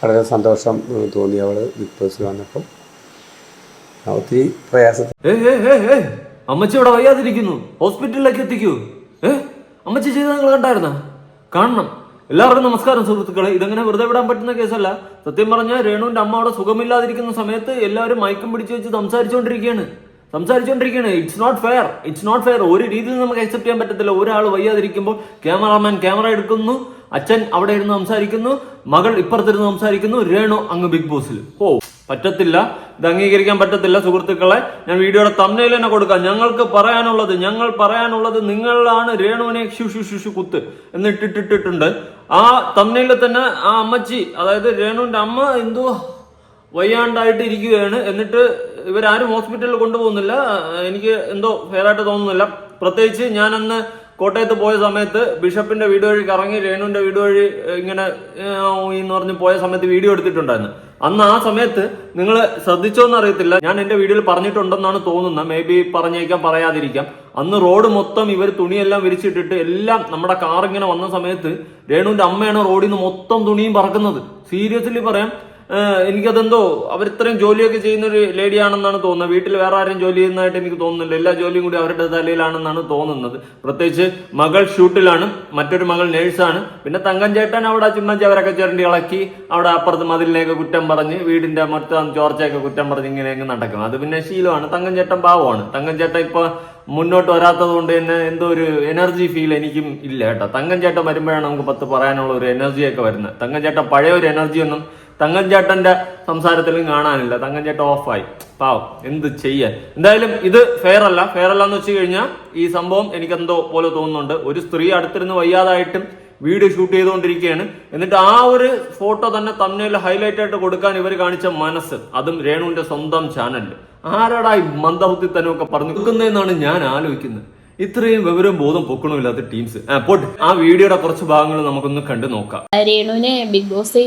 വളരെ സന്തോഷം തോന്നി അവൾ ബിഗ് ബോസിൽ വന്നപ്പോൾ ഒത്തിരി പ്രയാസത്തിൽ അമ്മച്ചി ഇവിടെ വയ്യാതിരിക്കുന്നു. ഹോസ്പിറ്റലിലേക്ക് എത്തിക്കൂ. ഏ അമ്മച്ചി ചെയ്ത് നിങ്ങൾ കണ്ടായിരുന്ന? കാണണം. എല്ലാവർക്കും നമസ്കാരം സുഹൃത്തുക്കളെ. ഇതങ്ങനെ വെറുതെ വിടാൻ പറ്റുന്ന കേസല്ല. സത്യം പറഞ്ഞാൽ രേണുവിന്റെ അമ്മ അവിടെ സുഖമില്ലാതിരിക്കുന്ന സമയത്ത് എല്ലാവരും മയക്കം പിടിച്ചു വെച്ച് സംസാരിച്ചുകൊണ്ടിരിക്കുകയാണ് സംസാരിച്ചുകൊണ്ടിരിക്കുകയാണ് it's not fair it's not fair ഒരു രീതിയിൽ നമുക്ക് അക്സെപ്റ്റ് ചെയ്യാൻ പറ്റത്തില്ല. ഒരാൾ വയ്യാതിരിക്കുമ്പോൾ ക്യാമറാമാൻ ക്യാമറ എടുക്കുന്നു. അച്ഛൻ അവിടെ ഇരുന്ന് സംസാരിക്കുന്നു മകൾ ഇപ്പുറത്തിരുന്ന് സംസാരിക്കുന്നു രേണു അങ്ങ് ബിഗ് ബോസിൽ. ഓ പറ്റത്തില്ല. ഇത് അംഗീകരിക്കാൻ പറ്റത്തില്ല സുഹൃത്തുക്കളെ. ഞാൻ വീഡിയോയുടെ തമ്മിൽ തന്നെ കൊടുക്കാം. ഞങ്ങൾക്ക് പറയാനുള്ളത് ഞങ്ങൾ പറയാനുള്ളത് നിങ്ങളാണ് രേണുവിനെ ഷു ഷു കുത്ത് എന്നിട്ടിട്ടിട്ടുണ്ട് ആ തമ്മിൽ തന്നെ ആ അമ്മച്ചി അതായത് രേണുവിന്റെ അമ്മ എന്തോ വയ്യാണ്ടായിട്ട് ഇരിക്കുകയാണ്. എന്നിട്ട് ഇവരാരും ഹോസ്പിറ്റലിൽ കൊണ്ടുപോകുന്നില്ല. എനിക്ക് എന്തോ ഫെയറായിട്ട് തോന്നുന്നില്ല. പ്രത്യേകിച്ച് ഞാൻ അന്ന് കോട്ടയത്ത് പോയ സമയത്ത് ബിഷപ്പിന്റെ വീട് വഴി കറങ്ങി രേണുവിന്റെ വീട് വഴി ഇങ്ങനെ എന്ന് പറഞ്ഞ് പോയ സമയത്ത് വീഡിയോ എടുത്തിട്ടുണ്ടായിരുന്നു. അന്ന് ആ സമയത്ത് നിങ്ങൾ ശ്രദ്ധിച്ചോന്ന് അറിയത്തില്ല ഞാൻ എന്റെ വീഡിയോയിൽ പറഞ്ഞിട്ടുണ്ടെന്നാണ് തോന്നുന്നത്. മേ ബി പറഞ്ഞേക്കാം പറയാതിരിക്കാം. അന്ന് റോഡ് മൊത്തം ഇവർ തുണിയെല്ലാം വിരിച്ചിട്ടിട്ട് എല്ലാം നമ്മുടെ കാർ ഇങ്ങനെ വന്ന സമയത്ത് രേണുവിന്റെ അമ്മയാണ് റോഡിൽ നിന്ന് മൊത്തം തുണിയും പറക്കുന്നത്. സീരിയസ്ലി പറയാം. എനിക്കതെന്തോ അവർ ഇത്രയും ജോലിയൊക്കെ ചെയ്യുന്ന ഒരു ലേഡിയാണെന്നാണ് തോന്നുന്നത്. വീട്ടിൽ വേറെ ആരും ജോലി ചെയ്യുന്നതായിട്ട് എനിക്ക് തോന്നുന്നില്ല. എല്ലാ ജോലിയും കൂടി അവരുടെ തലയിലാണെന്നാണ് തോന്നുന്നത്. പ്രത്യേകിച്ച് മകൾ ഷൂട്ടിലാണ് മറ്റൊരു മകൾ നേഴ്സാണ്. പിന്നെ തങ്കം ചേട്ടൻ അവിടെ ചുമ്മാ അവരൊക്കെ ചേർണ്ടി ഇളക്കി അവിടെ അപ്പുറത്ത് മതിലിനെയൊക്കെ കുറ്റം പറഞ്ഞ് വീടിന്റെ മൊത്തം ചോർച്ചയൊക്കെ കുറ്റം പറഞ്ഞ് ഇങ്ങനെയൊക്കെ നടക്കും. അത് പിന്നെ ശീലമാണ്. തങ്കം ചേട്ടൻ പാവമാണ്. തങ്കം ചേട്ടൻ ഇപ്പൊ മുന്നോട്ട് വരാത്തത് കൊണ്ട് തന്നെ എന്തോ ഒരു എനർജി ഫീൽ എനിക്കും ഇല്ല കേട്ടോ. തങ്കം ചേട്ടൻ വരുമ്പോഴാണ് നമുക്ക് പത്ത് പറയാനുള്ള ഒരു എനർജിയൊക്കെ വരുന്നത്. തങ്കം ചേട്ടൻ പഴയ ഒരു എനർജി ഒന്നും തങ്കം ചേട്ടന്റെ സംസാരത്തിലും കാണാനില്ല. തങ്കഞ്ചേട്ടൻ ഓഫായി. പാവം എന്ത് ചെയ്യാൻ? എന്തായാലും ഇത് ഫെയർ അല്ല ഫെയർ അല്ല എന്ന് വെച്ച് കഴിഞ്ഞാൽ ഈ സംഭവം എനിക്കെന്തോ പോലെ തോന്നുന്നുണ്ട്. ഒരു സ്ത്രീ അടുത്തിരുന്ന് വയ്യാതായിട്ടും വീഡിയോ ഷൂട്ട് ചെയ്തുകൊണ്ടിരിക്കുകയാണ്. എന്നിട്ട് ആ ഒരു ഫോട്ടോ തന്നെ തമ്മിൽ ഹൈലൈറ്റ് ആയിട്ട് കൊടുക്കാൻ ഇവർ കാണിച്ച മനസ്സ്. അതും രേണുവിന്റെ സ്വന്തം ചാനലിൽ ആരാടാ ഈ ഒക്കെ പറഞ്ഞു? നിൽക്കുന്നതെന്നാണ് ഞാൻ ആലോചിക്കുന്നത്. ഇത്രയും വിവരം ബോധം പൊക്കണമില്ലാത്ത ടീംസ് ആ പോട്ടെ. ആ വീഡിയോയുടെ കുറച്ച് ഭാഗങ്ങൾ നമുക്കൊന്ന് കണ്ടു നോക്കാം. രേണുവിനെ ബിഗ് ബോസ്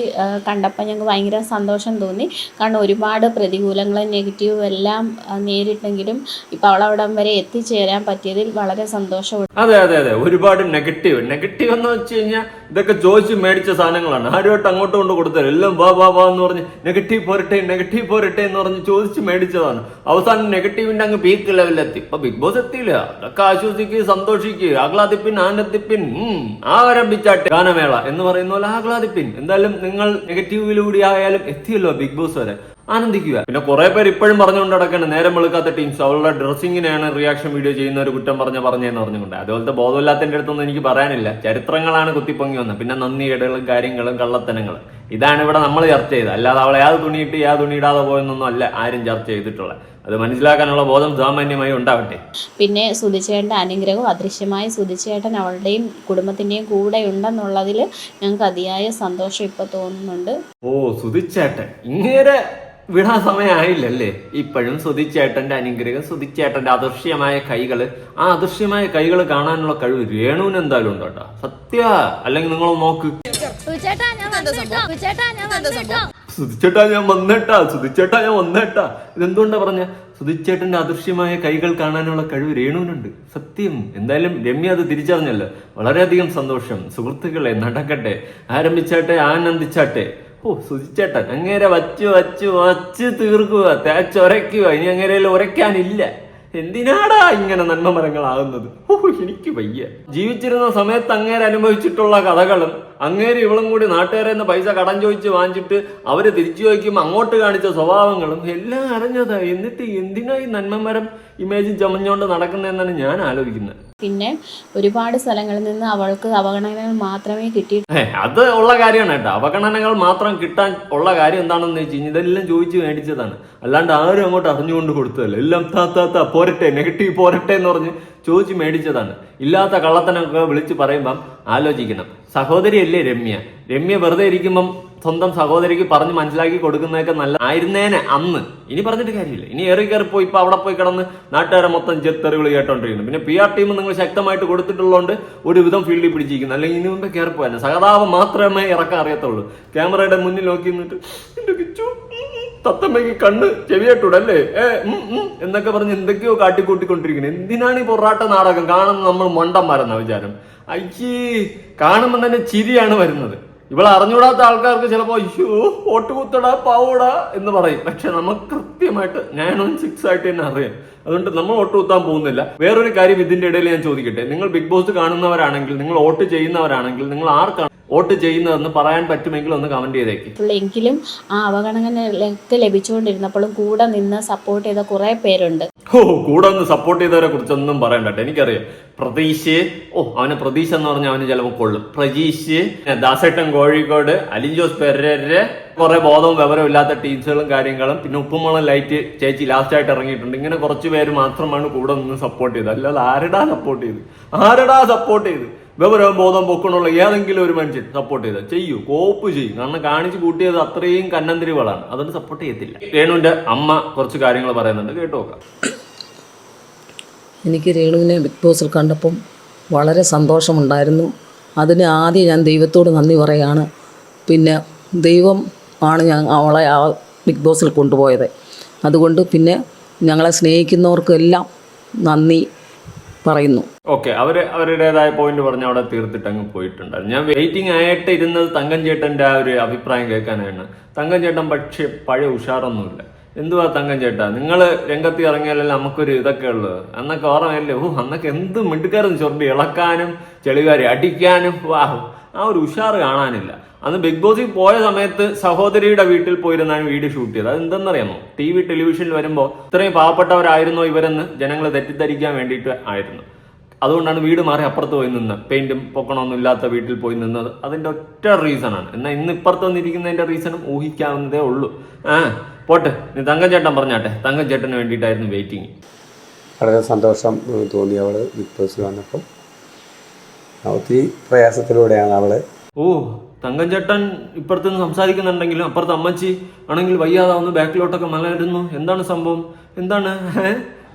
കണ്ടപ്പോൾ ഞങ്ങൾക്ക് ഭയങ്കര സന്തോഷം തോന്നി. കാരണം ഒരുപാട് പ്രതികൂലങ്ങളും നെഗറ്റീവും എല്ലാം നേരിട്ടെങ്കിലും നേരിട്ടെങ്കിലും ഇപ്പൊ അവളവിടം വരെ എത്തിച്ചേരാൻ പറ്റിയതിൽ വളരെ സന്തോഷമുണ്ട് അതെ അതെ അതെ. ഒരുപാട് നെഗറ്റീവ് നെഗറ്റീവ് എന്ന് വെച്ച് കഴിഞ്ഞാൽ ഇതൊക്കെ ചോദിച്ച് മേടിച്ച സാധനങ്ങളാണ്. ആരുമായിട്ട് അങ്ങോട്ട് കൊണ്ട് കൊടുത്തത്. എല്ലാം വാ വാ വാ എന്ന് പറഞ്ഞ് നെഗറ്റീവ് പോരട്ടെ നെഗറ്റീവ് പോരട്ടെ എന്ന് പറഞ്ഞ് ചോദിച്ച് മേടിച്ചതാണ്. അവസാനം നെഗറ്റീവിന്റെ അങ്ങ് പീക്ക് ലെവലിൽ എത്തി. ഇപ്പൊ ബിഗ് ബോസ് എത്തിയില്ല. അതൊക്കെ ആശ്വസിക്കുക സന്തോഷിക്ക് ആഹ്ലാദിപ്പിൻ ആനന്ദിപ്പിൻ ആരംഭിച്ചാട്ടെ ഗാനമേള എന്ന് പറയുന്ന പോലെ ആഹ്ലാദിപ്പിൻ. എന്തായാലും നിങ്ങൾ നെഗറ്റീവിലൂടെ ആയാലും എത്തിയല്ലോ ബിഗ് ബോസ് വരെ. ആനന്ദിക്കുക. പിന്നെ കുറെ പേര് ഇപ്പോഴും പറഞ്ഞുകൊണ്ട് നടക്കേണ്ട നേരം വെളുക്കാത്ത ടീംസ് അവളുടെ ഡ്രസ്സിങ്ങിനെയാണ് റിയാക്ഷൻ വീഡിയോ ചെയ്യുന്ന ഒരു കുറ്റം പറഞ്ഞ പറഞ്ഞെന്ന് പറഞ്ഞുകൊണ്ട്. അതുപോലത്തെ ബോധമില്ലാത്തതിന്റെ അടുത്തൊന്നും എനിക്ക് പറയാനില്ല. ചരിത്രങ്ങളാണ് കുത്തിപ്പൊങ്ങി വന്നത്. പിന്നെ നന്ദികേടുകളും കാര്യങ്ങളും കള്ളത്തനങ്ങളും. ഇതാണ് ഇവിടെ നമ്മൾ ചർച്ച ചെയ്തത്. അല്ലാതെ അവളെ യാത് തുണിയിട്ട് ഏത് തുണിയിടാതെ പോയെന്നൊന്നും അല്ല ആരും ചർച്ച ചെയ്തിട്ടുള്ളത്. അത് മനസ്സിലാക്കാനുള്ള ബോധം സാമാന്യമായി ഉണ്ടാവട്ടെ. പിന്നെ സുധിച്ചേട്ടന്റെ അനുഗ്രഹവും അദൃശ്യമായ സുധിച്ചേട്ടൻ അവളുടെയും കുടുംബത്തിന്റെയും കൂടെ ഉണ്ടെന്നുള്ളതിൽ ഞങ്ങൾക്ക് അതിയായ സന്തോഷം ഇപ്പൊ തോന്നുന്നുണ്ട്. ഓ സുധിച്ചേട്ടൻ. ഇങ്ങനെ വിടാൻ സമയമായില്ലല്ലേ? ഇപ്പോഴും സുധിച്ചേട്ടന്റെ അനുഗ്രഹം സുധിച്ചേട്ടന്റെ അദൃശ്യമായ കൈകൾ ആ അദൃശ്യമായ കൈകൾ കാണാനുള്ള കഴിവ് രേണുവിന് എന്തായാലും ഉണ്ട് സത്യ അല്ലെങ്കിൽ നിങ്ങൾ നോക്ക്. സുചേട്ടാ ഞാൻ സുചേട്ടാ ഞാൻ സുധിച്ചേട്ടാ ഞാൻ വന്നേട്ടാ സുതിച്ചേട്ടാ ഞാൻ വന്നേട്ടാ. ഇതെന്തുകൊണ്ടാ പറഞ്ഞ? സുതിച്ചേട്ടന്റെ അദൃശ്യമായ കൈകൾ കാണാനുള്ള കഴിവ് രേണുവിനുണ്ട്. സത്യം. എന്തായാലും രമ്യ അത് തിരിച്ചറിഞ്ഞല്ലോ. വളരെയധികം സന്തോഷം. സുഹൃത്തുക്കളെ നടക്കട്ടെ. ആരംഭിച്ചാട്ടെ ആനന്ദിച്ചാട്ടെ. ഓ സുതിച്ചേട്ടൻ അങ്ങേരെ വച്ചു വച്ചു വച്ച് തീർക്കുക തേച്ചൊരയ്ക്കുക ഇനി അങ്ങേരയിൽ ഉരയ്ക്കാനില്ല. എന്തിനാടാ ഇങ്ങനെ നന്മ മരങ്ങളാകുന്നത് ഓ എനിക്ക് വയ്യ. ജീവിച്ചിരുന്ന സമയത്ത് അങ്ങേരെ അനുഭവിച്ചിട്ടുള്ള കഥകളും അങ്ങേര് ഇവളും കൂടി നാട്ടുകാരെ നിന്ന് പൈസ കടം ചോദിച്ച് വാങ്ങിച്ചിട്ട് അവർ തിരിച്ചു ചോദിക്കുമ്പോൾ അങ്ങോട്ട് കാണിച്ച സ്വഭാവങ്ങളും എല്ലാം അറിഞ്ഞതാ. എന്നിട്ട് എന്തിനാ ഈ നന്മമരം ഇമേജ് ചമഞ്ഞുകൊണ്ട് നടക്കുന്നതെന്നാണ് ഞാൻ ആലോചിക്കുന്നത്. പിന്നെ ഒരുപാട് സ്ഥലങ്ങളിൽ നിന്ന് അവൾക്ക് അവഗണനകൾ മാത്രമേ കിട്ടി അത് ഉള്ള കാര്യമാണ് കേട്ടോ. അവഗണനകൾ മാത്രം കിട്ടാൻ ഉള്ള കാര്യം എന്താണെന്ന് വെച്ച് കഴിഞ്ഞാൽ ഇതെല്ലാം ചോദിച്ച് മേടിച്ചതാണ്. അല്ലാണ്ട് ആരും അങ്ങോട്ട് അറിഞ്ഞുകൊണ്ട് കൊടുത്തതല്ല. എല്ലാം താത്താത്ത പോരട്ടെ നെഗറ്റീവ് പോരട്ടെ എന്ന് പറഞ്ഞ് ചോദിച്ച് മേടിച്ചതാണ്. ഇല്ലാത്ത കള്ളത്തനൊക്കെ വിളിച്ച് പറയുമ്പം ആലോചിക്കണം. സഹോദരിയല്ലേ രമ്യ? രമ്യ വെറുതെ ഇരിക്കുമ്പം സ്വന്തം സഹോദരിക്ക് പറഞ്ഞ് മനസ്സിലാക്കി കൊടുക്കുന്നതൊക്കെ നല്ല ആയിരുന്നേനെ അന്ന്. ഇനി പറഞ്ഞിട്ട് കാര്യമില്ല. ഇനി ഏറി കയറി പോയി ഇപ്പൊ അവിടെ പോയി കിടന്ന് നാട്ടുകാരെ മൊത്തം ജെത്തറുകൾ കേട്ടോണ്ടിരിക്കുന്നു. പിന്നെ പി ആർ ടീം നിങ്ങൾ ശക്തമായിട്ട് കൊടുത്തിട്ടുള്ളതുകൊണ്ട് ഒരുവിധം ഫീൽഡിൽ പിടിച്ചിരിക്കുന്നു. അല്ലെങ്കിൽ ഇനി മുമ്പേ കയറി പോയാൽ സഹതാപം മാത്രമേ ഇറക്കാൻ അറിയത്തുള്ളൂ. ക്യാമറയുടെ മുന്നിൽ നോക്കി നിന്നിട്ട് എന്റെ കിച്ചു തത്തമ്മയ്ക്ക് കണ്ണ് ചെവിയായിട്ടൂടല്ലേ? ഏ എന്നൊക്കെ പറഞ്ഞ് എന്തൊക്കെയോ കാട്ടിക്കൂട്ടിക്കൊണ്ടിരിക്കുന്നത് എന്തിനാണ് ഈ പൊറാട്ട നാടകം കാണുന്നത്? നമ്മൾ മണ്ടന്മാരെന്ന വിചാരം. അയ്യേ കാണുമ്പോൾ തന്നെ ചിരിയാണ് വരുന്നത്. ഇവൾ അറിഞ്ഞൂടാത്ത ആൾക്കാർക്ക് ചിലപ്പോൾ അയ്യോ ഓട്ടുകുത്തടാ പാവോടാ എന്ന് പറയും. പക്ഷെ നമുക്ക് കൃത്യമായിട്ട് നയൻ സിക്സ് ആയിട്ട് തന്നെ അറിയാം. അതുകൊണ്ട് നമ്മൾ വോട്ട് കുത്താൻ പോകുന്നില്ല. വേറൊരു കാര്യം ഇതിന്റെ ഇടയിൽ ഞാൻ ചോദിക്കട്ടെ. നിങ്ങൾ ബിഗ് ബോസ് കാണുന്നവരാണെങ്കിൽ നിങ്ങൾ വോട്ട് ചെയ്യുന്നവരാണെങ്കിൽ നിങ്ങൾ ആർക്കാണ് വോട്ട് ചെയ്യുന്നതെന്ന് പറയാൻ പറ്റുമെങ്കിൽ ഒന്ന് കമന്റ് ചെയ്തേക്ക്. എങ്കിലും ആ അവഗണനകളൊക്കെ ലഭിച്ചുകൊണ്ടിരുന്നപ്പോഴും കൂടെ നിന്ന് സപ്പോർട്ട് ചെയ്ത കുറെ പേരുണ്ട്. ഓ കൂടെ ഒന്ന് സപ്പോർട്ട് ചെയ്തവരെ കുറിച്ചൊന്നും പറയണ്ടട്ടെ എനിക്കറിയാം. പ്രതീഷ് ഓ അവന് പ്രതീഷ് എന്ന് പറഞ്ഞാൽ അവന് ചിലപ്പോൾ കൊള്ളും. പ്രജീഷ് ദാസേട്ടൻ കോഴിക്കോട് അലിൻ ജോസ് പെരര് കുറെ ബോധവും വിവരവും ഇല്ലാത്ത ടീച്ചറുകളും കാര്യങ്ങളും പിന്നെ ഉപ്പുമുളം ലൈറ്റ് ചേച്ചി ലാസ്റ്റ് ആയിട്ട് ഇറങ്ങിയിട്ടുണ്ട്. ഇങ്ങനെ കുറച്ച് പേര് മാത്രമാണ് കൂടെ നിന്ന് സപ്പോർട്ട് ചെയ്തത്. അല്ലാതെ ആരടാ സപ്പോർട്ട് ചെയ്ത്? ആരടാ സപ്പോർട്ട് ചെയ്ത്? വിവരവും ബോധം പൊക്കണുള്ള ഏതെങ്കിലും ഒരു മനുഷ്യൻ സപ്പോർട്ട് ചെയ്ത് ചെയ്യൂ കോപ്പ് ചെയ്യും. കാരണം കാണിച്ചു കൂട്ടിയത് അത്രയും കന്നന്തിരികളാണ്. അതുകൊണ്ട് സപ്പോർട്ട് ചെയ്യത്തില്ല. രേണുവിന്റെ അമ്മ കുറച്ച് കാര്യങ്ങൾ പറയുന്നുണ്ട്. കേട്ടു നോക്കാം. എനിക്ക് രേണുവിനെ ബിഗ് ബോസിൽ കണ്ടപ്പം വളരെ സന്തോഷമുണ്ടായിരുന്നു. അതിന് ആദ്യം ഞാൻ ദൈവത്തോട് നന്ദി പറയാണ്. പിന്നെ ദൈവം ആണ് ഞാൻ അവളെ ആ ബിഗ് ബോസിൽ കൊണ്ടുപോയത്. അതുകൊണ്ട് പിന്നെ ഞങ്ങളെ സ്നേഹിക്കുന്നവർക്കെല്ലാം നന്ദി പറയുന്നു. ഓക്കെ അവർ അവരുടേതായ പോയിന്റ് പറഞ്ഞ് അവിടെ തീർത്തിട്ട് അങ്ങ് പോയിട്ടുണ്ടായിരുന്നു. ഞാൻ വെയിറ്റിംഗ് ആയിട്ട് ഇരുന്നത് തങ്കം ചേട്ടന്റെ ആ ഒരു അഭിപ്രായം കേൾക്കാനാണ്. തങ്കം ചേട്ടൻ പക്ഷേ പഴയ ഉഷാറൊന്നുമില്ല. എന്തുവാ തങ്കം ചേട്ടാ? നിങ്ങൾ രംഗത്ത് ഇറങ്ങിയാലല്ലേ നമുക്കൊരു ഇതൊക്കെ ഉള്ളത് അന്നൊക്കെ ഓർമ്മയല്ലേ ഓ അന്നൊക്കെ എന്ത് മിണ്ടുകാരെന്ന് ചൊറണ്ടി ഇളക്കാനും ചെളികാരി അടിക്കാനും. വാ. ആ ഒരു ഉഷാറ് കാണാനില്ല. അന്ന് ബിഗ് ബോസിൽ പോയ സമയത്ത് സഹോദരിയുടെ വീട്ടിൽ പോയിരുന്നാണ് വീഡിയോ ഷൂട്ട് ചെയ്തത്. അത് എന്തെന്നറിയാമോ? ടി വി ടെലിവിഷനിൽ വരുമ്പോൾ ഇത്രയും പാവപ്പെട്ടവരായിരുന്നോ ഇവരെന്ന് ജനങ്ങളെ തെറ്റിദ്ധരിക്കാൻ വേണ്ടിയിട്ട് ആയിരുന്നു. അതുകൊണ്ടാണ് വീട് മാറി അപ്പുറത്ത് പോയി നിന്ന് പെയിന്റും പൊക്കണമൊന്നും ഇല്ലാത്ത വീട്ടിൽ പോയി നിന്നത്. അതിന്റെ ഒറ്റ റീസണാണ്. എന്നാൽ ഇന്ന് ഇപ്പുറത്ത് വന്നിരിക്കുന്നതിന്റെ റീസണും ഊഹിക്കാവുന്നതേ ഉള്ളൂ. ആ പോട്ടെ. നീ തങ്കം ചേട്ടൻ പറഞ്ഞാട്ടെ. തങ്കം ചേട്ടന് വേണ്ടിയിട്ടായിരുന്നു വെയിറ്റിംഗ്. വളരെ സന്തോഷം തോന്നി അവൾ ബിഗ് ബോസ് വന്നപ്പോൾ. ഒത്തിരി പ്രയാസത്തിലൂടെയാണ് അവൾ. ഓ തങ്കം ചേട്ടൻ ഇപ്പുറത്ത് സംസാരിക്കുന്നുണ്ടെങ്കിലും അപ്പുറത്ത് അമ്മച്ചി ആണെങ്കിൽ വയ്യാതാവുന്നു ബാക്കിലോട്ടൊക്കെ മലരുന്നു എന്താണ് സംഭവം? എന്താണ്?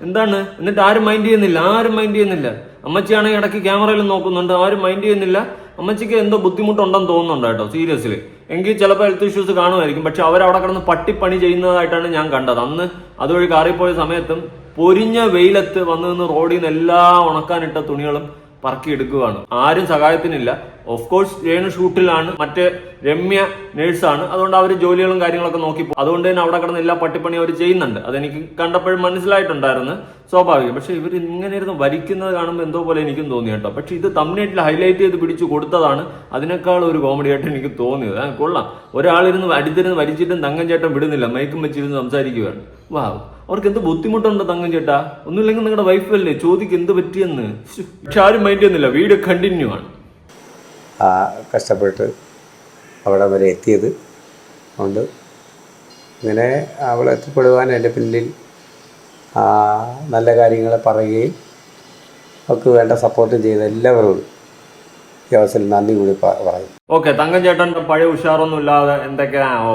എന്താണ്? എന്നിട്ട് ആരും മൈൻഡ് ചെയ്യുന്നില്ല. ആരും മൈൻഡ് ചെയ്യുന്നില്ല. അമ്മച്ചി അമ്മച്ചിയാണെങ്കിൽ ഇടയ്ക്ക് ക്യാമറയിൽ നോക്കുന്നുണ്ട്. ആരും മൈൻഡ് ചെയ്യുന്നില്ല. അമ്മച്ചിക്ക് എന്തോ ബുദ്ധിമുട്ടുണ്ടെന്ന് തോന്നുന്നുണ്ട് കേട്ടോ സീരിയസ്ലി. എങ്കിൽ ചിലപ്പോൾ ഹെൽത്ത് ഇഷ്യൂസ് കാണുമായിരിക്കും. പക്ഷെ അവരവിടെ കിടന്ന് പട്ടിപ്പണി ചെയ്യുന്നതായിട്ടാണ് ഞാൻ കണ്ടത്. അന്ന് അതുവഴി കാറിപ്പോയ സമയത്തും പൊരിഞ്ഞ വെയിലത്ത് വന്നു നിന്ന് റോഡിൽ നിന്ന് എല്ലാ ഉണക്കാനിട്ട തുണികളും പറക്കിയെടുക്കുകയാണ്. ആരും സഹായത്തിനില്ല. ഓഫ് കോഴ്സ് രേണു ഷൂട്ടിലാണ്. മറ്റേ രമ്യ നേഴ്സാണ്. അതുകൊണ്ട് അവർ ജോലികളും കാര്യങ്ങളൊക്കെ നോക്കി അതുകൊണ്ട് തന്നെ അവിടെ കിടന്ന് എല്ലാ പട്ടിപ്പണി അവർ ചെയ്യുന്നുണ്ട്. അതെനിക്ക് കണ്ടപ്പോഴും മനസ്സിലായിട്ടുണ്ടായിരുന്നു. സ്വാഭാവികം. പക്ഷെ ഇവർ ഇങ്ങനെ ഇരുന്ന് വരിക്കുന്നത് കാണുമ്പോൾ എന്തോ പോലെ എനിക്കും തോന്നി കേട്ടോ. പക്ഷെ ഇത് തമ്മിനായിട്ടിൽ ഹൈലൈറ്റ് ചെയ്ത് പിടിച്ചു കൊടുത്തതാണ് അതിനേക്കാൾ ഒരു കോമഡി ആയിട്ട് എനിക്ക് തോന്നിയത്. കൊള്ളാം. ഒരാളിരുന്ന് അടിത്തിരുന്ന് വരിച്ചിട്ടും തങ്കം ചേട്ടൻ വിടുന്നില്ല. മയക്കും വെച്ചിരുന്ന് സംസാരിക്കുകയാണ് വാ അവർക്ക് എന്ത് ബുദ്ധിമുട്ടുണ്ട് തങ്കം ചേട്ടാ? ഒന്നുമില്ലെങ്കിൽ നിങ്ങളുടെ വൈഫല്ലേ ചോദിക്ക് എന്ത് പറ്റിയെന്ന്. പക്ഷെ ആരും മൈൻഡ് ചെയ്യുന്നില്ല. വീഡിയോ കണ്ടിന്യൂ ആണ്. ആ കഷ്ടപ്പെട്ട് അവിടെ വരെ എത്തിയത് അതുകൊണ്ട് ഇങ്ങനെ അവൾ എത്തിപ്പെടുവാൻ എന്റെ പിന്നിൽ നല്ല കാര്യങ്ങൾ പറയുകയും അവർക്ക് വേണ്ട സപ്പോർട്ട് ചെയ്ത എല്ലാവരോടും ഈ അവസരം നന്ദി കൂടി പറയും ഓക്കെ തങ്കം ചേട്ടന്റെ പഴയ ഉഷാറൊന്നും ഇല്ലാതെ എന്തൊക്കെയാ ഓ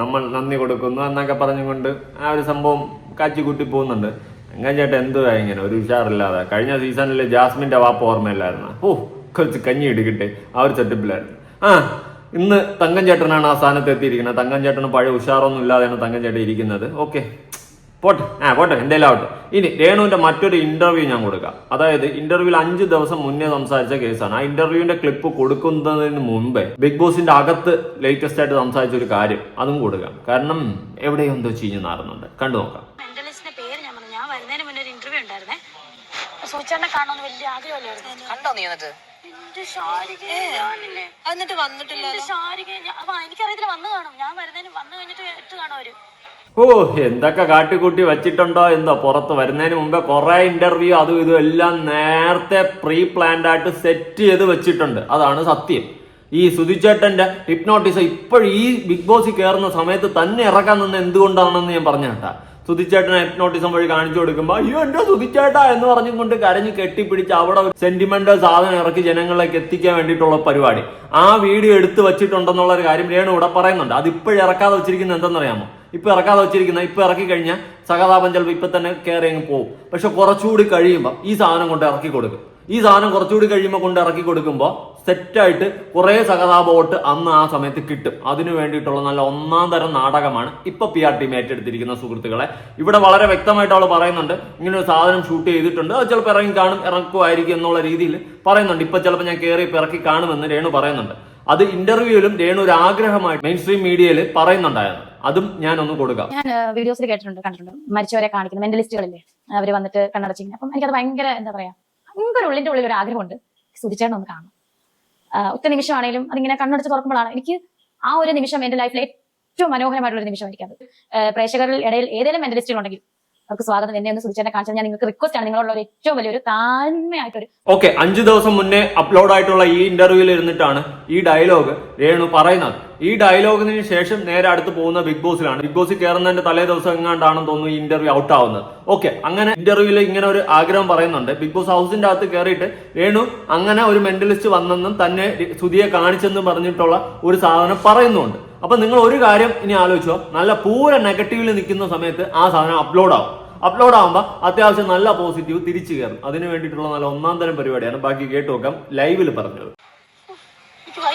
നമ്മൾ നന്ദി കൊടുക്കുന്നു എന്നൊക്കെ പറഞ്ഞുകൊണ്ട് ആ ഒരു സംഭവം കാച്ചിക്കുട്ടി പോകുന്നുണ്ട്. ചേട്ടൻ എന്തുവാ ഇങ്ങനെ? ഒരു ഉഷാറില്ലാതെ. കഴിഞ്ഞ സീസണിൽ ജാസ്മിന്റെ വാപ്പ് ഓർമ്മയില്ലായിരുന്നു. ഓ കുറച്ച് കഞ്ഞി എടുക്കട്ടെ ആ ഒരു സെറ്റപ്പിലായിരുന്നു. ആ ഇന്ന് തങ്കം ചേട്ടനാണ് ആ സ്ഥാനത്ത് എത്തിയിരിക്കുന്നത്. തങ്കം ചേട്ടന് പഴയ ഉഷാറൊന്നും ഇല്ലാതെയാണ് തങ്കം ചേട്ടൻ ഇരിക്കുന്നത്. ഓക്കെ. പോട്ടെ. ആ പോട്ടെ. എന്തെങ്കിലും ആവട്ടെ. ഇനി രേണുവിന്റെ മറ്റൊരു ഇന്റർവ്യൂ ഞാൻ കൊടുക്കാം. അതായത് ഇന്റർവ്യൂവിൽ അഞ്ച് ദിവസം മുന്നേ സംസാരിച്ച കേസാണ് ആ ഇന്റർവ്യൂവിന്റെ ക്ലിപ്പ് കൊടുക്കുന്നതിന് മുമ്പേ ബിഗ് ബോസിന്റെ അകത്ത് ലേറ്റസ്റ്റ് ആയിട്ട് സംസാരിച്ച ഒരു കാര്യം അതും കൊടുക്കാം. കാരണം എവിടെയോ എന്തോ ചീഞ്ഞു നാറുന്നുണ്ട്. കണ്ടു നോക്കാം. മെന്റലിസ്റ്റിന്റെ പേര് ഞാൻ വരുന്നതിന് മുന്നേ ഒരു ഇന്റർവ്യൂ ഉണ്ടായിരുന്നേ. സൂചന കാണണമെന്ന് വലിയ ആഗ്രഹമല്ലായിരുന്നു. കണ്ടോ നീ എന്നിട്ട്? എന്നിട്ട് വന്നിട്ടില്ല എനിക്കറിയത്തില്ല വന്നു കാണും. ഞാൻ വരുന്നതിന് വന്നു കഴിഞ്ഞിട്ട് ഇട്ട് കാണും അവർ. ഓ എന്തൊക്കെ കാട്ടിക്കൂട്ടി വെച്ചിട്ടുണ്ടോ എന്തോ പുറത്ത് വരുന്നതിന് മുമ്പേ കുറെ ഇന്റർവ്യൂ അതും ഇതും എല്ലാം നേരത്തെ പ്രീ പ്ലാൻഡ് ആയിട്ട് സെറ്റ് ചെയ്ത് വെച്ചിട്ടുണ്ട്. അതാണ് സത്യം. ഈ സുധിച്ചേട്ടന്റെ ഹിപ്നോട്ടിസം ഇപ്പോഴും ഈ ബിഗ് ബോസിൽ കയറുന്ന സമയത്ത് തന്നെ ഇറക്കാൻ നിന്ന് എന്തുകൊണ്ടാണെന്ന് ഞാൻ പറഞ്ഞു കേട്ടാ. സുധിച്ചേട്ടനെ ഹെപ്നോട്ടിസം വഴി കാണിച്ചു കൊടുക്കുമ്പോൾ അയ്യോ എന്റെ സുതിച്ചേട്ടാ എന്ന് പറഞ്ഞുകൊണ്ട് കരഞ്ഞു കെട്ടിപ്പിടിച്ച് അവിടെ സെന്റിമെന്റൽ സാധനം ഇറക്കി ജനങ്ങളിലേക്ക് എത്തിക്കാൻ വേണ്ടിയിട്ടുള്ള പരിപാടി. ആ വീഡിയോ എടുത്തു വെച്ചിട്ടുണ്ടെന്നുള്ള ഒരു കാര്യം രേണു ഇവിടെ പറയുന്നുണ്ട്. അത് ഇപ്പോഴും ഇറക്കാതെ വെച്ചിരിക്കുന്നത് എന്തെന്നറിയാമോ? ഇപ്പൊ ഇറക്കാതെ വെച്ചിരിക്കുന്ന ഇപ്പൊ ഇറക്കി കഴിഞ്ഞാൽ സഹതാപം ചിലപ്പോൾ ഇപ്പൊ തന്നെ കയറി അങ്ങ് പോകും. പക്ഷെ കുറച്ചുകൂടി കഴിയുമ്പോൾ ഈ സാധനം കൊണ്ട് ഇറക്കി കൊടുക്കും. ഈ സാധനം കുറച്ചുകൂടി കഴിയുമ്പോൾ കൊണ്ട് ഇറക്കി കൊടുക്കുമ്പോൾ സെറ്റായിട്ട് കുറേ സഹതാപ അന്ന് ആ സമയത്ത് കിട്ടും. അതിനു വേണ്ടിയിട്ടുള്ള നല്ല ഒന്നാം തരം നാടകമാണ് ഇപ്പൊ പി ആർ ടി മേറ്റെടുത്തിരിക്കുന്ന സുഹൃത്തുക്കളെ. ഇവിടെ വളരെ വ്യക്തമായിട്ട് അവൾ പറയുന്നുണ്ട്. ഇങ്ങനെ ഒരു സാധനം ഷൂട്ട് ചെയ്തിട്ടുണ്ട്. അത് ചിലപ്പോൾ ഇറങ്ങി കാണും ഇറക്കുമായിരിക്കും എന്നുള്ള രീതിയിൽ പറയുന്നുണ്ട്. ഇപ്പൊ ചിലപ്പോൾ ഞാൻ കയറി ഇറക്കി കാണുമെന്ന് രേണു പറയുന്നുണ്ട്. അത് ഇന്റർവ്യൂവിലും രേണു ഒരു ആഗ്രഹമായി മെയിൻ സ്ട്രീം മീഡിയയിൽ പറയുന്നുണ്ടായിരുന്നു. അതും ഞാൻ ഒന്ന് കൊടുക്കാം. ഞാൻ വീഡിയോസിൽ കേട്ടിട്ടുണ്ട് കണ്ടിട്ടുണ്ട്. മരിച്ചവരെ കാണിക്കുന്ന. മെന്റലിസ്റ്റുകളില്ലേ അവർ വന്നിട്ട് കണ്ണടച്ചിങ്ങനെ അപ്പം എനിക്കത് ഭയങ്കര എന്താ പറയാ ഭയങ്കര ഉള്ളിന്റെ ഉള്ളിൽ ഒരു ആഗ്രഹമുണ്ട്. സുധിച്ചേട്ടൻ ഒന്ന് ആഹ് ഒറ്റ നിമിഷമാണെങ്കിലും അതിങ്ങനെ കണ്ണടച്ച് തുറക്കുമ്പോഴാണ് എനിക്ക് ആ ഒരു നിമിഷം എന്റെ ലൈഫിൽ ഏറ്റവും മനോഹരമായിട്ടുള്ള ഒരു നിമിഷമായിരിക്കും അത്. പ്രേക്ഷകരുടെ ഇടയിൽ ഏതെങ്കിലും മെന്റലിസ്റ്റുകൾ ഉണ്ടെങ്കിൽ അവർക്ക് സ്വാഗതം. എന്നെ ഒന്ന് സുധിച്ചേട്ടനെ കാണിച്ചത് ഞാൻ നിങ്ങൾക്ക് റിക്വസ്റ്റ് ആണ്. നിങ്ങളുള്ള ഏറ്റവും വലിയൊരു താഴ്മയായിട്ടൊരു ഓക്കെ അഞ്ചു ദിവസം മുന്നേ അപ്ലോഡ് ആയിട്ടുള്ള ഈ ഇന്റർവ്യൂവിൽ ഇരുന്നിട്ടാണ് ഈ ഡയലോഗ് രേണു പറയുന്നത്. ഈ ഡയലോഗിന് ശേഷം നേരെ അടുത്ത് പോകുന്ന ബിഗ് ബോസിലാണ് ബിഗ് ബോസിൽ കയറുന്നതിന്റെ തലേ ദിവസം എങ്ങാണ്ടാണെന്ന് തോന്നുന്നു ഈ ഇന്റർവ്യൂ ഔട്ട് ആവുന്നത്. ഓക്കെ അങ്ങനെ ഇന്റർവ്യൂവിൽ ഇങ്ങനെ ഒരു ആഗ്രഹം പറയുന്നുണ്ട്. ബിഗ് ബോസ് ഹൗസിന്റെ അകത്ത് കയറിയിട്ട് രേണു അങ്ങനെ ഒരു മെന്റലിസ്റ്റ് വന്നെന്നും തന്നെ സുധിയെ കാണിച്ചെന്നും പറഞ്ഞിട്ടുള്ള ഒരു സാധനം പറയുന്നുണ്ട്. അപ്പൊ നിങ്ങൾ ഒരു കാര്യം ഇനി ആലോചിച്ചോ. നല്ല പൂര നെഗറ്റീവിൽ നിൽക്കുന്ന സമയത്ത് ആ സാധനം അപ്ലോഡ് ആവും. അപ്ലോഡ് ആകുമ്പോൾ അത്യാവശ്യം നല്ല പോസിറ്റീവ് തിരിച്ചു കയറും. അതിന് വേണ്ടിയിട്ടുള്ള നല്ല ഒന്നാം തരം പരിപാടിയാണ്. ബാക്കി കേട്ട് നോക്കാം. ലൈവിൽ പറഞ്ഞത്.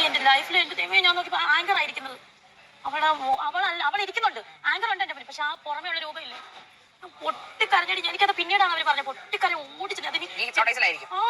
എന്റെ ലൈഫിൽ എന്റെ ദൈവമേ ഞാൻ നോക്കിയപ്പോ ആങ്കർ ആയിരിക്കുന്നത്. അവളെ അവൾ അവൾ ഇരിക്കുന്നുണ്ട്. ആങ്കർ ഉണ്ട് എന്റെ മുന്നിൽ. പക്ഷെ ആ പുറമേ ഉള്ള രൂപയില്ലേ പൊട്ടിക്കരഞ്ഞടി. എനിക്കത് പിന്നീടാണ് അവർ പറഞ്ഞത്. പൊട്ടിക്കര ഓടിച്ചത് അതിന് ആ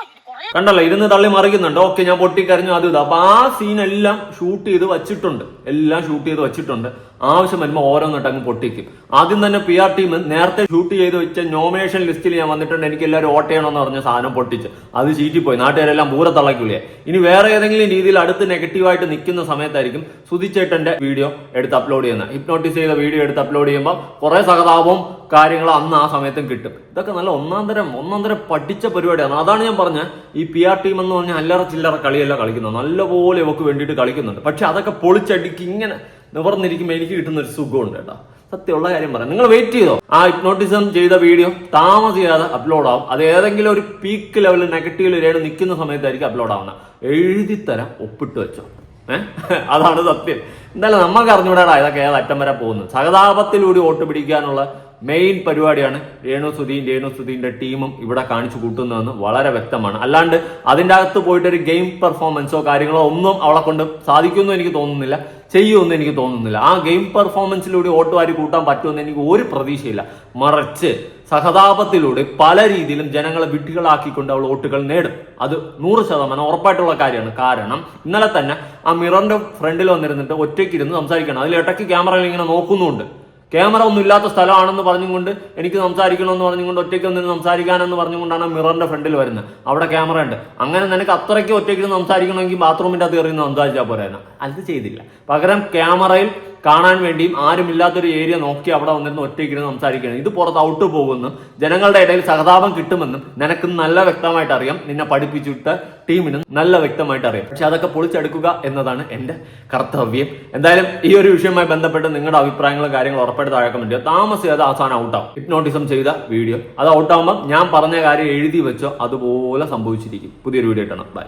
കണ്ടല്ലോ ഇരുന്ന് തള്ളി മറിക്കുന്നുണ്ട്. ഓക്കെ ഞാൻ പൊട്ടിക്കരഞ്ഞു അത് ഇത്. അപ്പൊ ആ സീനെല്ലാം ഷൂട്ട് ചെയ്ത് വച്ചിട്ടുണ്ട്. എല്ലാം ഷൂട്ട് ചെയ്ത് വെച്ചിട്ടുണ്ട്. ആവശ്യം വരുമ്പോൾ ഓരോന്നിട്ട് അങ്ങ് പൊട്ടിക്കും. ആദ്യം തന്നെ പി ആർ ടീം നേരത്തെ ഷൂട്ട് ചെയ്ത് വെച്ച നോമിനേഷൻ ലിസ്റ്റിൽ ഞാൻ വന്നിട്ടുണ്ട്. എനിക്ക് എല്ലാവരും വോട്ട് ചെയ്യണമെന്ന് പറഞ്ഞ സാധനം പൊട്ടിച്ച്. അത് ചീറ്റിപ്പോയി നാട്ടുകാരെല്ലാം പൂരെ തള്ളക്കില്ലേ ഇനി വേറെ ഏതെങ്കിലും രീതിയിൽ അടുത്ത് നെഗറ്റീവായിട്ട് നിൽക്കുന്ന സമയത്തായിരിക്കും സുധിച്ചേട്ടന്റെ വീഡിയോ എടുത്ത് അപ്ലോഡ് ചെയ്യുന്നത്. ഹിപ്നോട്ടിസ് ചെയ്ത വീഡിയോ എടുത്ത് അപ്ലോഡ് ചെയ്യുമ്പോൾ കുറെ സഹതാപവും കാര്യങ്ങളും അന്ന് ആ സമയത്തും കിട്ടും. ഇതൊക്കെ നല്ല ഒന്നാം തരം ഒന്നാം തരം പഠിച്ച പരിപാടിയാണ്. അതാണ് ഞാൻ പറഞ്ഞത്. ഈ പി ആർ ടീം എന്ന് പറഞ്ഞാൽ അല്ലറ ചില്ലറ കളിയല്ല കളിക്കുന്നത്. നല്ലപോലെ ഇവക്ക് വേണ്ടിയിട്ട് കളിക്കുന്നുണ്ട്. പക്ഷെ അതൊക്കെ പൊളിച്ചടിക്ക് ഇങ്ങനെ നിവർന്നിരിക്കുമ്പോൾ എനിക്ക് കിട്ടുന്ന ഒരു സുഖമുണ്ട് കേട്ടോ. സത്യമുള്ള കാര്യം പറയാം. നിങ്ങൾ വെയിറ്റ് ചെയ്തോ? ആ ഹിപ്നോട്ടിസം ചെയ്ത വീഡിയോ താമസിയാതെ അപ്ലോഡ് ആവും. അത് ഏതെങ്കിലും ഒരു പീക്ക് ലെവലിൽ നെഗറ്റീവ് രേണ് നിൽക്കുന്ന സമയത്തായിരിക്കും അപ്ലോഡ് ആവുന്നത്. എഴുതി തരാം ഒപ്പിട്ട് വെച്ചോ. അതാണ് സത്യം. എന്തായാലും നമുക്ക് അറിഞ്ഞുവിടാടാ ഇതൊക്കെ ഏത് അറ്റം വരെ പോകുന്നത്. സഹതാപത്തിലൂടെ വോട്ട് പിടിക്കാനുള്ള മെയിൻ പരിപാടിയാണ് രേണു സുധീൻ രേണു സുധീന്റെ ടീമും ഇവിടെ കാണിച്ചു കൂട്ടുന്നതെന്ന് വളരെ വ്യക്തമാണ്. അല്ലാണ്ട് അതിന്റെ അകത്ത് പോയിട്ട് ഒരു ഗെയിം പെർഫോമൻസോ കാര്യങ്ങളോ ഒന്നും അവളെ കൊണ്ട് സാധിക്കുമെന്ന് എനിക്ക് തോന്നുന്നില്ല ചെയ്യുമെന്ന് എനിക്ക് തോന്നുന്നില്ല. ആ ഗെയിം പെർഫോമൻസിലൂടെ ഓട്ട് വാരി കൂട്ടാൻ പറ്റുമെന്ന് എനിക്ക് ഒരു പ്രതീക്ഷയില്ല. മറിച്ച് സഹതാപത്തിലൂടെ പല രീതിയിലും ജനങ്ങളെ വിട്ടുകളാക്കിക്കൊണ്ട് അവൾ വോട്ടുകൾ നേടും. അത് നൂറ് ശതമാനം ഉറപ്പായിട്ടുള്ള കാര്യമാണ്. കാരണം ഇന്നലെ തന്നെ ആ മിററിന്റെ ഫ്രണ്ടിൽ വന്നിരുന്നിട്ട് ഒറ്റയ്ക്ക് ഇരുന്ന് സംസാരിക്കണം. അതിൽ ഇടയ്ക്ക് ക്യാമറയിൽ ഇങ്ങനെ നോക്കുന്നുണ്ട് ക്യാമറ ഒന്നും ഇല്ലാത്ത സ്ഥലമാണെന്ന് പറഞ്ഞുകൊണ്ട് എനിക്ക് സംസാരിക്കണമെന്ന് പറഞ്ഞുകൊണ്ട് ഒറ്റയ്ക്ക് നിന്ന് സംസാരിക്കാനെന്ന് പറഞ്ഞുകൊണ്ടാണ് മിററിന്റെ ഫ്രണ്ടിൽ വരുന്നത്. അവിടെ ക്യാമറ ഉണ്ട്. അങ്ങനെ നിനക്ക് അത്രയ്ക്ക് ഒറ്റയ്ക്ക് സംസാരിക്കണമെങ്കിൽ ബാത്റൂമിന്റെ അത് എറിയുന്ന സംസാരിച്ചാൽ പോരായിരുന്നു അത് ചെയ്തില്ല. പകരം ക്യാമറയിൽ കാണാൻ വേണ്ടിയും ആരുമില്ലാത്തൊരു ഏരിയ നോക്കി അവിടെ വന്നിരുന്ന് ഒറ്റയ്ക്ക് ഇരുന്ന് സംസാരിക്കണം. ഇത് പുറത്ത് ഔട്ട് പോകുന്നു. ജനങ്ങളുടെ ഇടയിൽ സഹതാപം കിട്ടുമെന്നും നിനക്ക് നല്ല വ്യക്തമായിട്ട് അറിയാം. നിന്നെ പഠിപ്പിച്ചിട്ട ടീമിന് നല്ല വ്യക്തമായിട്ട് അറിയാം. പക്ഷെ അതൊക്കെ പൊളിച്ചെടുക്കുക എന്നതാണ് എന്റെ കർത്തവ്യം. എന്തായാലും ഈ ഒരു വിഷയവുമായി ബന്ധപ്പെട്ട് നിങ്ങളുടെ അഭിപ്രായങ്ങളും കാര്യങ്ങളും ഉറപ്പായിട്ട് താഴെ കമന്റ് താമസിയാതെ അവസാനം ഔട്ടാവും ഹിപ്നോട്ടിസം ചെയ്ത വീഡിയോ അത് ഔട്ടാവുമ്പോൾ ഞാൻ പറഞ്ഞ കാര്യം എഴുതി വെച്ചോ അതുപോലെ സംഭവിച്ചിരിക്കും. പുതിയൊരു വീഡിയോ ഇട്ടണം ബൈ